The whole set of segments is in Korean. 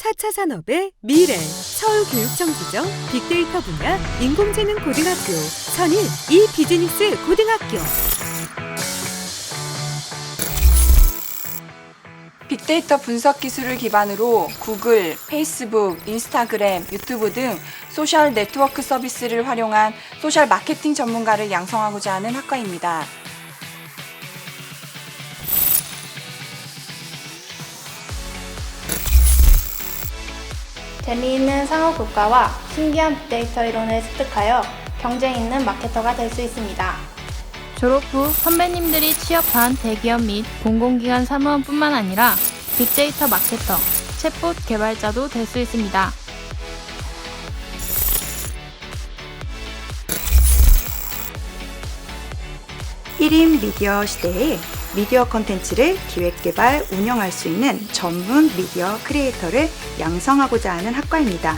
4차 산업의 미래 서울교육청 지정 빅데이터 분야 인공지능 고등학교 선일 이 비즈니스 고등학교 빅데이터 분석 기술을 기반으로 구글, 페이스북, 인스타그램, 유튜브 등 소셜 네트워크 서비스를 활용한 소셜 마케팅 전문가를 양성하고자 하는 학과입니다. 재미있는 상업 국가와 신기한 빅데이터 이론을 습득하여 경쟁 있는 마케터가 될 수 있습니다. 졸업 후 선배님들이 취업한 대기업 및 공공기관 사무원뿐만 아니라 빅데이터 마케터, 챗봇 개발자도 될 수 있습니다. 일인 미디어 시대에 미디어 컨텐츠를 기획, 개발, 운영할 수 있는 전문 미디어 크리에이터를 양성하고자 하는 학과입니다.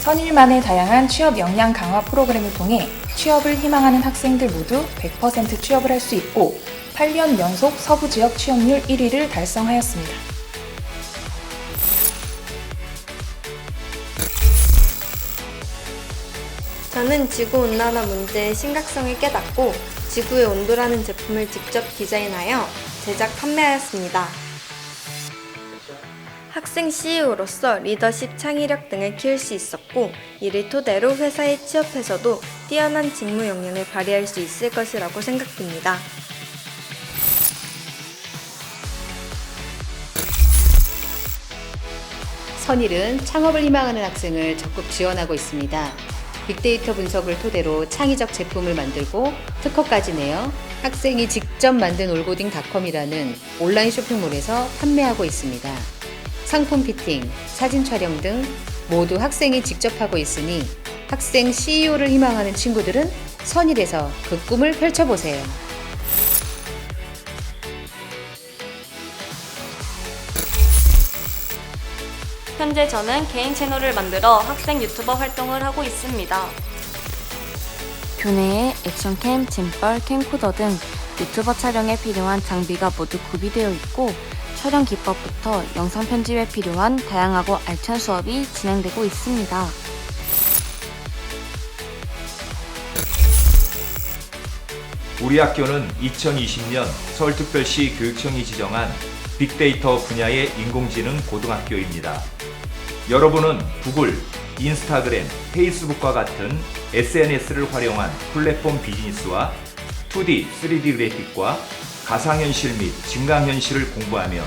선일만의 다양한 취업 역량 강화 프로그램을 통해 취업을 희망하는 학생들 모두 100% 취업을 할 수 있고 8년 연속 서부 지역 취업률 1위를 달성하였습니다. 저는 지구온난화 문제의 심각성을 깨닫고 지구의 온도라는 제품을 직접 디자인하여 제작 판매하였습니다. 학생 CEO로서 리더십 창의력 등을 키울 수 있었고 이를 토대로 회사에 취업해서도 뛰어난 직무 역량을 발휘할 수 있을 것이라고 생각됩니다. 선일은 창업을 희망하는 학생을 적극 지원하고 있습니다. 빅데이터 분석을 토대로 창의적 제품을 만들고 특허까지 내어 학생이 직접 만든 올고딩닷컴이라는 온라인 쇼핑몰에서 판매하고 있습니다. 상품 피팅, 사진 촬영 등 모두 학생이 직접 하고 있으니 학생 CEO를 희망하는 친구들은 선일에서 그 꿈을 펼쳐보세요. 현재 저는 개인 채널을 만들어 학생 유튜버 활동을 하고 있습니다. 교내에 액션캠, 짐벌, 캠코더 등 유튜버 촬영에 필요한 장비가 모두 구비되어 있고 촬영 기법부터 영상 편집에 필요한 다양하고 알찬 수업이 진행되고 있습니다. 우리 학교는 2020년 서울특별시 교육청이 지정한 빅데이터 분야의 인공지능 고등학교입니다. 여러분은 구글, 인스타그램, 페이스북과 같은 SNS를 활용한 플랫폼 비즈니스와 2D, 3D 그래픽과 가상현실 및 증강현실을 공부하며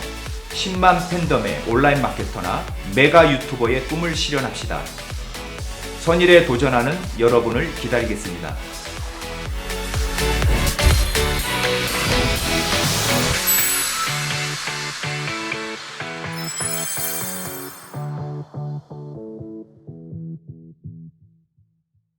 10만 팬덤의 온라인 마케터나 메가 유튜버의 꿈을 실현합시다. 선일에 도전하는 여러분을 기다리겠습니다.